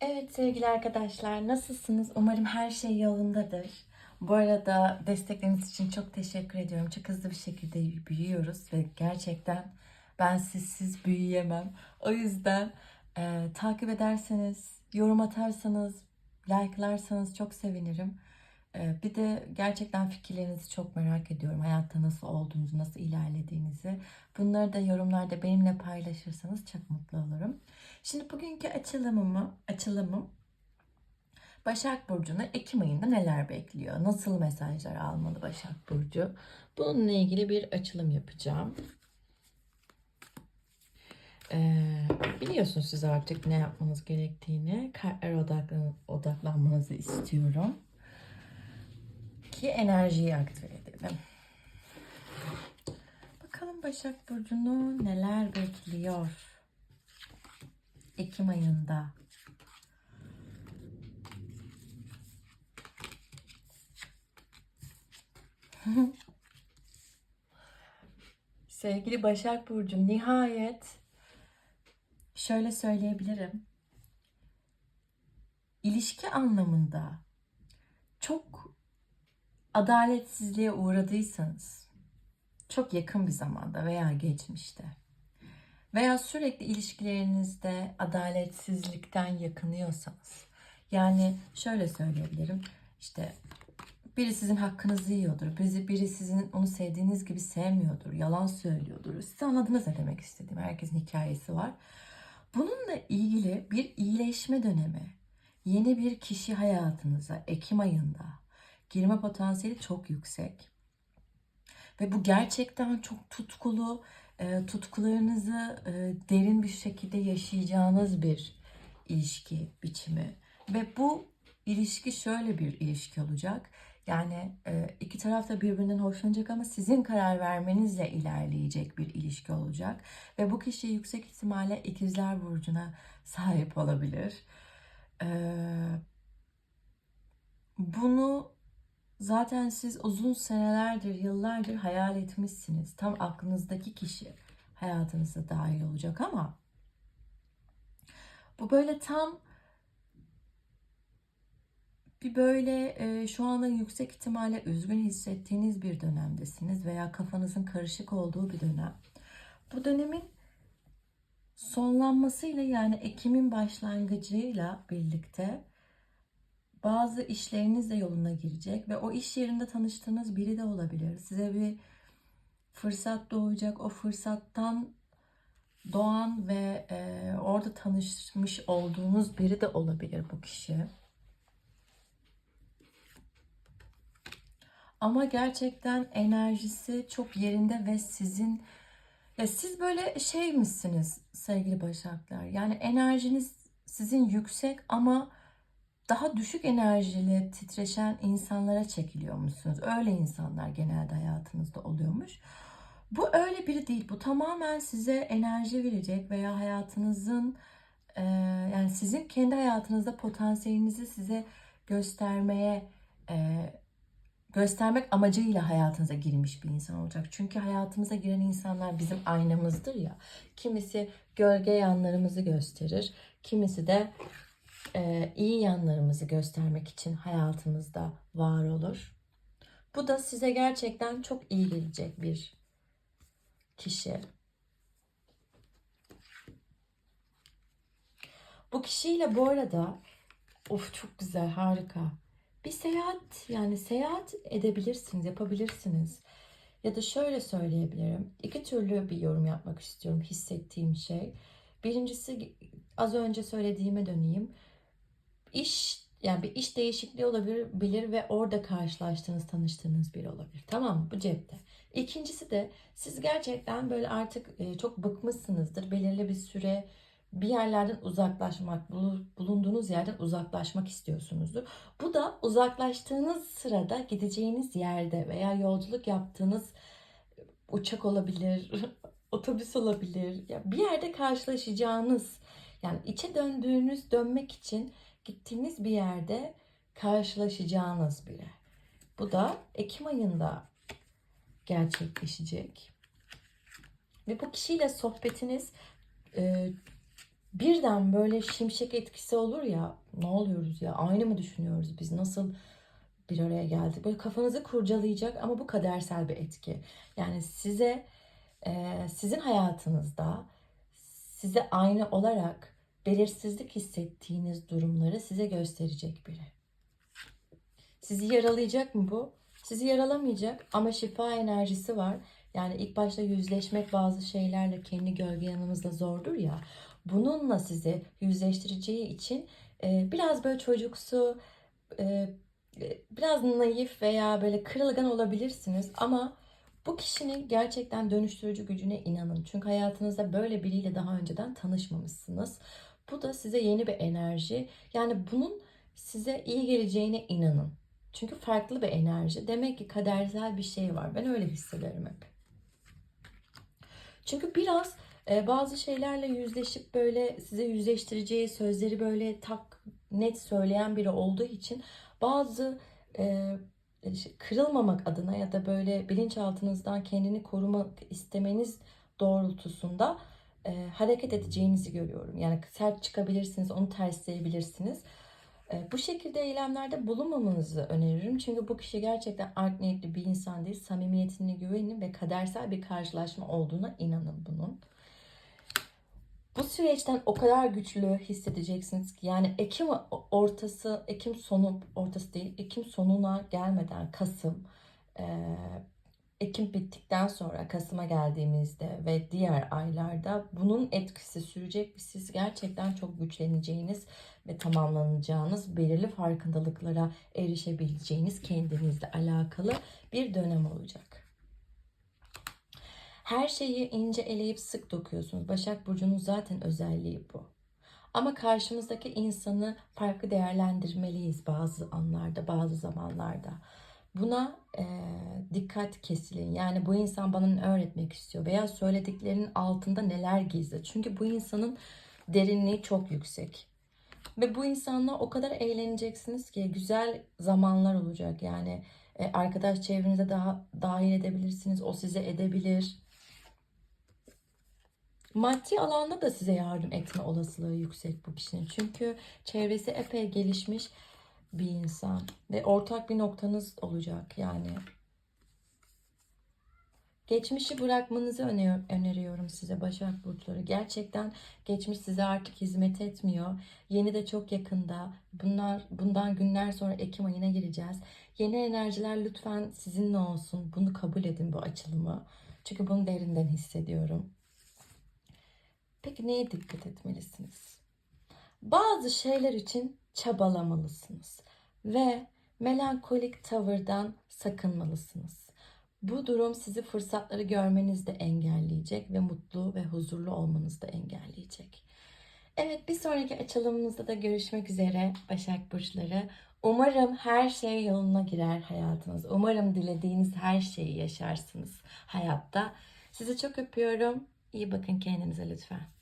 Evet sevgili arkadaşlar nasılsınız? Umarım her şey yolundadır. Bu arada destekleriniz için çok teşekkür ediyorum. Çok hızlı bir şekilde büyüyoruz ve gerçekten ben sizsiz büyüyemem. O yüzden e, takip ederseniz, yorum atarsanız, like'larsanız çok sevinirim. E, bir de gerçekten fikirlerinizi çok merak ediyorum. Hayatta nasıl olduğunuzu, nasıl ilerlediğinizi. Bunları da yorumlarda benimle paylaşırsanız çok mutlu olurum. Şimdi bugünkü açılımımı, açılımım Başak Burcu'nu Ekim ayında neler bekliyor? Nasıl mesajlar almalı Başak Burcu? Bununla ilgili bir açılım yapacağım. Ee, biliyorsunuz siz artık ne yapmanız gerektiğini. Kartlara odaklan, odaklanmanızı istiyorum. Ki enerjiyi aktive edelim. Bakalım Başak Burcu'nu neler bekliyor? Ekim ayında. Sevgili Başak Burcu nihayet şöyle söyleyebilirim. İlişki anlamında çok adaletsizliğe uğradıysanız çok yakın bir zamanda veya geçmişte veya sürekli ilişkilerinizde adaletsizlikten yakınıyorsanız yani şöyle söyleyebilirim işte biri sizin hakkınızı yiyordur biri, biri sizin onu sevdiğiniz gibi sevmiyordur yalan söylüyordur. Siz anladınız ne demek istediğim herkesin hikayesi var. Bununla ilgili bir iyileşme dönemi yeni bir kişi hayatınıza Ekim ayında girme potansiyeli çok yüksek ve bu gerçekten çok tutkulu e, tutkularınızı e, derin bir şekilde yaşayacağınız bir ilişki biçimi. Ve bu ilişki şöyle bir ilişki olacak. Yani e, iki taraf da birbirinden hoşlanacak ama sizin karar vermenizle ilerleyecek bir ilişki olacak. Ve bu kişi yüksek ihtimalle ikizler burcuna sahip olabilir. Bunu Zaten siz uzun senelerdir, yıllardır hayal etmişsiniz. Tam aklınızdaki kişi hayatınıza dahil olacak ama bu böyle tam bir böyle e, şu anda yüksek ihtimalle üzgün hissettiğiniz bir dönemdesiniz veya kafanızın karışık olduğu bir dönem. Bu dönemin sonlanmasıyla yani Ekim'in başlangıcıyla birlikte bazı işleriniz de yoluna girecek ve o iş yerinde tanıştığınız biri de olabilir. Size bir fırsat doğacak. O fırsattan doğan ve e, orada tanışmış olduğunuz biri de olabilir bu kişi. Ama gerçekten enerjisi çok yerinde ve sizin ya siz böyle şey misiniz sevgili Başaklar? Yani enerjiniz sizin yüksek ama daha düşük enerjili, titreşen insanlara çekiliyor musunuz? Öyle insanlar genelde hayatınızda oluyormuş. Bu öyle biri değil. Bu tamamen size enerji verecek veya hayatınızın e, yani sizin kendi hayatınızda potansiyelinizi size göstermeye e, göstermek amacıyla hayatınıza girmiş bir insan olacak. Çünkü hayatımıza giren insanlar bizim aynamızdır ya. Kimisi gölge yanlarımızı gösterir. Kimisi de e, iyi yanlarımızı göstermek için hayatımızda var olur. Bu da size gerçekten çok iyi gelecek bir kişi. Bu kişiyle bu arada of çok güzel harika. Bir seyahat yani seyahat edebilirsiniz, yapabilirsiniz. Ya da şöyle söyleyebilirim. İki türlü bir yorum yapmak istiyorum hissettiğim şey. Birincisi az önce söylediğime döneyim iş yani bir iş değişikliği olabilir bilir ve orada karşılaştığınız, tanıştığınız biri olabilir. Tamam mı? Bu cepte. İkincisi de siz gerçekten böyle artık e, çok bıkmışsınızdır. Belirli bir süre bir yerlerden uzaklaşmak, bulunduğunuz yerden uzaklaşmak istiyorsunuzdur. Bu da uzaklaştığınız sırada gideceğiniz yerde veya yolculuk yaptığınız uçak olabilir, otobüs olabilir. Ya bir yerde karşılaşacağınız yani içe döndüğünüz, dönmek için gittiğiniz bir yerde karşılaşacağınız biri. Bu da Ekim ayında gerçekleşecek. Ve bu kişiyle sohbetiniz e, birden böyle şimşek etkisi olur ya ne oluyoruz ya aynı mı düşünüyoruz biz nasıl bir araya geldik böyle kafanızı kurcalayacak ama bu kadersel bir etki yani size e, sizin hayatınızda size aynı olarak belirsizlik hissettiğiniz durumları size gösterecek biri. Sizi yaralayacak mı bu? Sizi yaralamayacak ama şifa enerjisi var. Yani ilk başta yüzleşmek bazı şeylerle kendi gölge yanımızda zordur ya. Bununla sizi yüzleştireceği için e, biraz böyle çocuksu, e, e, biraz naif veya böyle kırılgan olabilirsiniz ama bu kişinin gerçekten dönüştürücü gücüne inanın. Çünkü hayatınızda böyle biriyle daha önceden tanışmamışsınız. Bu da size yeni bir enerji. Yani bunun size iyi geleceğine inanın. Çünkü farklı bir enerji. Demek ki kadersel bir şey var. Ben öyle hissederim hep. Çünkü biraz e, bazı şeylerle yüzleşip böyle size yüzleştireceği sözleri böyle tak net söyleyen biri olduğu için bazı e, kırılmamak adına ya da böyle bilinçaltınızdan kendini korumak istemeniz doğrultusunda e, hareket edeceğinizi görüyorum. Yani sert çıkabilirsiniz, onu tersleyebilirsiniz. E, bu şekilde eylemlerde bulunmamanızı öneririm. Çünkü bu kişi gerçekten art niyetli bir insan değil. Samimiyetine güvenin ve kadersel bir karşılaşma olduğuna inanın bunun. Bu süreçten o kadar güçlü hissedeceksiniz ki yani Ekim ortası, Ekim sonu ortası değil, Ekim sonuna gelmeden Kasım, e, Ekim bittikten sonra Kasım'a geldiğimizde ve diğer aylarda bunun etkisi sürecek ve siz gerçekten çok güçleneceğiniz ve tamamlanacağınız belirli farkındalıklara erişebileceğiniz kendinizle alakalı bir dönem olacak. Her şeyi ince eleyip sık dokuyorsunuz. Başak Burcu'nun zaten özelliği bu. Ama karşımızdaki insanı farklı değerlendirmeliyiz bazı anlarda, bazı zamanlarda. Buna e, dikkat kesilin. Yani bu insan bana ne öğretmek istiyor veya söylediklerinin altında neler gizli. Çünkü bu insanın derinliği çok yüksek. Ve bu insanla o kadar eğleneceksiniz ki güzel zamanlar olacak. Yani e, arkadaş çevrenize daha dahil edebilirsiniz. O size edebilir. Maddi alanda da size yardım etme olasılığı yüksek bu kişinin. Çünkü çevresi epey gelişmiş bir insan ve ortak bir noktanız olacak yani. Geçmişi bırakmanızı öner- öneriyorum size Başak Burçları. Gerçekten geçmiş size artık hizmet etmiyor. Yeni de çok yakında. Bunlar bundan günler sonra Ekim ayına gireceğiz. Yeni enerjiler lütfen sizinle olsun. Bunu kabul edin bu açılımı. Çünkü bunu derinden hissediyorum. Peki neye dikkat etmelisiniz? Bazı şeyler için çabalamalısınız ve melankolik tavırdan sakınmalısınız. Bu durum sizi fırsatları görmenizi de engelleyecek ve mutlu ve huzurlu olmanızı da engelleyecek. Evet bir sonraki açılımımızda da görüşmek üzere Başak Burçları. Umarım her şey yoluna girer hayatınız. Umarım dilediğiniz her şeyi yaşarsınız hayatta. Sizi çok öpüyorum. İyi bakın kendinize lütfen.